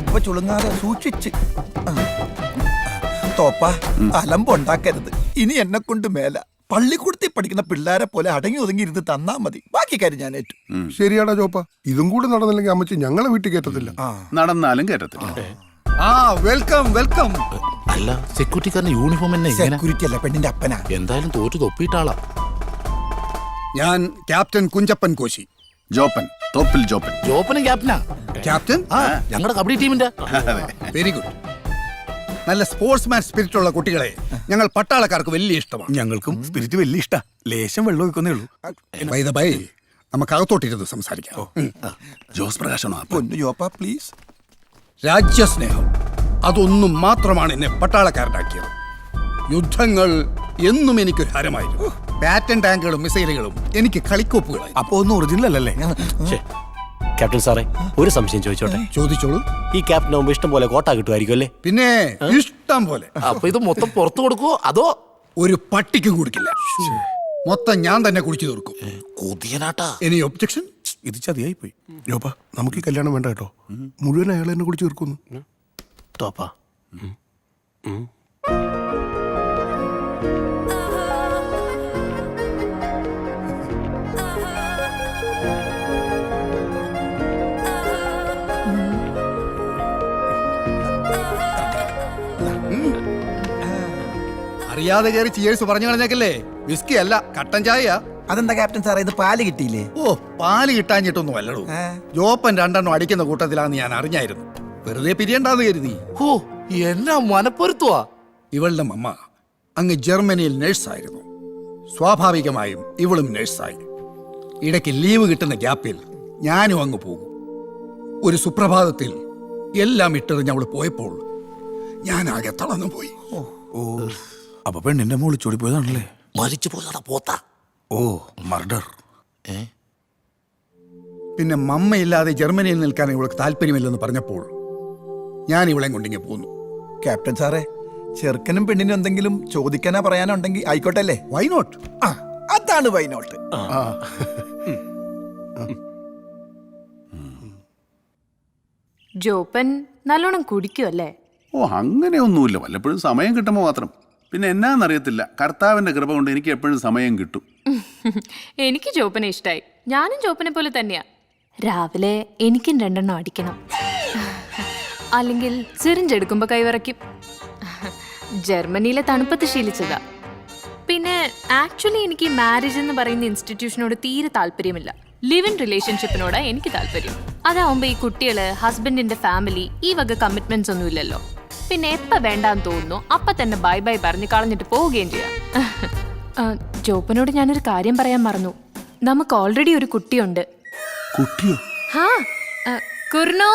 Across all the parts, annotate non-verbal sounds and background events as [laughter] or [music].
നാവ് ചുളുങ്ങാതെ സൂക്ഷിച്ച് തോപ്പ അലമ്പുണ്ടാക്കരുത് ഇനി എന്നെ കൊണ്ട് മേല. പള്ളിക്കൂടത്തിൽ പഠിക്കുന്ന പിള്ളേരെ പോലെ അടങ്ങി ഒതുങ്ങി ഇരുന്ന് തന്നാ മതി. ബാക്കി കാര്യം ഞാൻ ഏറ്റു. ശരിയാടാ ചോപ്പ ഇതും കൂടി നടന്നില്ലെങ്കിൽ അമ്മച്ചി ഞങ്ങളെ വീട്ടിൽ കേറ്റത്തില്ല. ആ. നടന്നാലും കേട്ടത്തില്ല ആ. വെൽക്കം വെൽക്കം അല്ല സെക്യൂരിറ്റിക്കാരന്റെ യൂണിഫോം എന്നെ ഇങ്ങനെ സെക്യൂരിറ്റി അല്ല പെണ്ണിന്റെ അപ്പനാ. എന്തായാലും തോറ്റു തൊപ്പിയിട്ടാളാ. ഞാൻ ക്യാപ്റ്റൻ കുഞ്ചപ്പൻ കോശി. ജോപ്പൻ. തോപ്പിൽ ജോപ്പൻ. ജോപ്പനും ക്യാപ്റ്റനാ? ക്യാപ്റ്റൻ? ആ ഞങ്ങളുടെ കബഡി ടീമിന്റെ. വെരി ഗുഡ് നല്ല സ്പോർട്സ്മാൻ സ്പിരിറ്റ് ഉള്ള കുട്ടികളെ ഞങ്ങൾ പട്ടാളക്കാർക്ക് വലിയ ഇഷ്ടമാണ്. ഞങ്ങൾക്കും സ്പിരിറ്റ് വലിയ ഇഷ്ട. ലേശം വെള്ളം ഒഴിക്കുന്നേ ഉള്ളൂ. ബൈ ദ ബൈ നമുക്ക് അകത്തോട്ടിരുന്ന് സംസാരിക്കാം. ജോസ് പ്രകാശനോ പൊന്നു ജോപ്പ പ്ലീസ് രാജ്യസ്നേഹം. അതൊന്നും മാത്രമാണ് എന്നെ പട്ടാളക്കാരനാക്കിയത്. യുദ്ധങ്ങൾ എന്നും എനിക്കൊരു ഹരമായിരുന്നു. പാറ്റൻ ടാങ്കുകളും മിസൈലുകളും എനിക്ക് കളിക്കോപ്പുകളായി. അപ്പൊ ഒന്നും ഒറിജിനൽ അല്ലല്ലേ? ക്യാപ്റ്റൻ സാറേ ഒരു സംശയം ചോദിച്ചോട്ടെ? ചോദിച്ചോളൂ. ഈ ക്യാപ്റ്റൻ ആവുമ്പോ ഇഷ്ടം പോലെ കോട്ട കിട്ടുമായിരിക്കും അല്ലേ? പിന്നെ ഇഷ്ടം പോലെ. അപ്പൊ ഇത് മൊത്തം പുറത്തു കൊടുക്കുവോ? അതോ ഒരു പട്ടിക്കും കുടിക്കില്ല. മൊത്തം ഞാൻ തന്നെ കുടിച്ചു തീർക്കും. കൊതിയനാട്ടാ. ഇനി ഒബ്ജക്ഷൻ ഇത് ചതിയായി പോയി. രൂപാ നമുക്ക് ഈ കല്യാണം വേണ്ട കേട്ടോ. മുഴുവൻ അയാൾ എന്നെ കുടിച്ച് തീർക്കുന്നു. ടോപ്പാ അറിയാതെ കയറി ചിയേഴ്സ് പറഞ്ഞു കളഞ്ഞേക്കല്ലേ? വിസ്കി അല്ല കട്ടൻ ചായ അതെന്താ ക്യാപ്റ്റൻ സാറേ ഇത് പാൽ കിട്ടിയില്ലേ? ഓ പാൽ കിട്ടാഞ്ഞിട്ടൊന്നും അല്ലടൂ. ഏ? ജോപ്പൻ രണ്ടെണ്ണം അടിക്കുന്ന കൂട്ടത്തിലാന്ന് ഞാൻ അറിഞ്ഞായിരുന്നു. വെറുതെ പിരിയണ്ടാന്ന് കരുതി. ഹോ എന്നാ മനപ്പൊരുത്തുവാ. ഇവളുടെ മമ്മ അങ്ങ് ജർമ്മനിയിൽ നഴ്സായിരുന്നു സ്വാഭാവികമായും ഇവളും നഴ്സായി ഇടയ്ക്ക് ലീവ് കിട്ടുന്ന ഗ്യാപ്പിൽ ഞാനും അങ്ങ് പോകും. ഒരു സുപ്രഭാതത്തിൽ എല്ലാം ഇട്ടെറിഞ്ഞ് അവൾ പോയപ്പോൾ ഞാൻ ആകെ തളർന്നു പോയി ഓ അപ്പൊ പെണ്ണിന്റെ ചോടി പോയതാണല്ലേ മരിച്ചു പോയതാ പോത്ത. ഓ മർഡർ. ഏ? പിന്നെ മമ്മയില്ലാതെ ജർമ്മനിയിൽ നിൽക്കാൻ ഇവൾക്ക് താല്പര്യമില്ലെന്ന് പറഞ്ഞപ്പോൾ ഞാൻ ഇവളെ കൊണ്ടിങ്ങി പോന്നു. ക്യാപ്റ്റൻ സാറേ ചെറുക്കനും പെണ്ണിനും എന്തെങ്കിലും ചോദിക്കാനാ പറയാനോ ഉണ്ടെങ്കിൽ ആയിക്കോട്ടെ അല്ലേ വൈ നോട്ട് ആ. അതാണ് വൈനോട്ട് ജോപ്പൻ നല്ലോണം കുടിക്കുമല്ലേ ഓ അങ്ങനെയൊന്നുമില്ല. വല്ലപ്പോഴും സമയം കിട്ടുമ്പോൾ മാത്രം. പിന്നെ എന്നാന്നറിയത്തില്ല. കർത്താവിന്റെ കൃപ കൊണ്ട് എനിക്ക് എപ്പോഴും സമയം കിട്ടും. [laughs] എനിക്ക് ജോപ്പനെ ഇഷ്ടായി. ഞാനും ജോപ്പനെ പോലെ തന്നെയാ. രാവിലെ എനിക്കും രണ്ടെണ്ണം അടിക്കണം. അല്ലെങ്കിൽ ചെറിഞ്ചെടുക്കുമ്പോ കൈവിറക്കും ജർമ്മനിയിലെ തണുപ്പത്ത് ശീലിച്ചതാ. പിന്നെ ആക്ച്വലി എനിക്ക് മാരേജ് എന്ന് പറയുന്ന ഇൻസ്റ്റിറ്റ്യൂഷനോട് തീരെ താല്പര്യമില്ല. ലിവ് ഇൻ റിലേഷൻഷിപ്പിനോടാ എനിക്ക് താല്പര്യം. അതാവുമ്പോ ഈ കുട്ടികൾ ഹസ്ബൻഡിന്റെ ഫാമിലി ഈ വക കമ്മിറ്റ്മെന്റ്സ് ഒന്നും ഇല്ലല്ലോ പിന്നെ എപ്പ വേണ്ടാന്ന് തോന്നുന്നു? അപ്പൊ തന്നെ ബൈ ബൈ പറഞ്ഞ് കളഞ്ഞിട്ട് പോവുകയും ചെയ്യാം. ജോപ്പനോട് ഞാനൊരു കാര്യം പറയാൻ മറന്നു. നമുക്ക് ഓൾറെഡി ഒരു കുട്ടിയുണ്ട്. കുട്ടിയോ? ഹാ ആ, കുർണോ?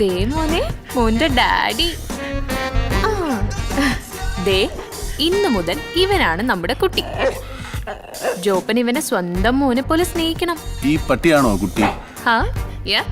ദേ മോനെ മോന്റെ ഡാഡി. ആ. ദേ ഇന്നു മുതൽ ഇവനാണ് നമ്മുടെ കുട്ടി. ജോപ്പൻ ഇവനെ സ്വന്തം മോനെ പോലെ സ്നേഹിക്കണം. ഈ പട്ടിയാണോ കുട്ടി? ഹാ യാ.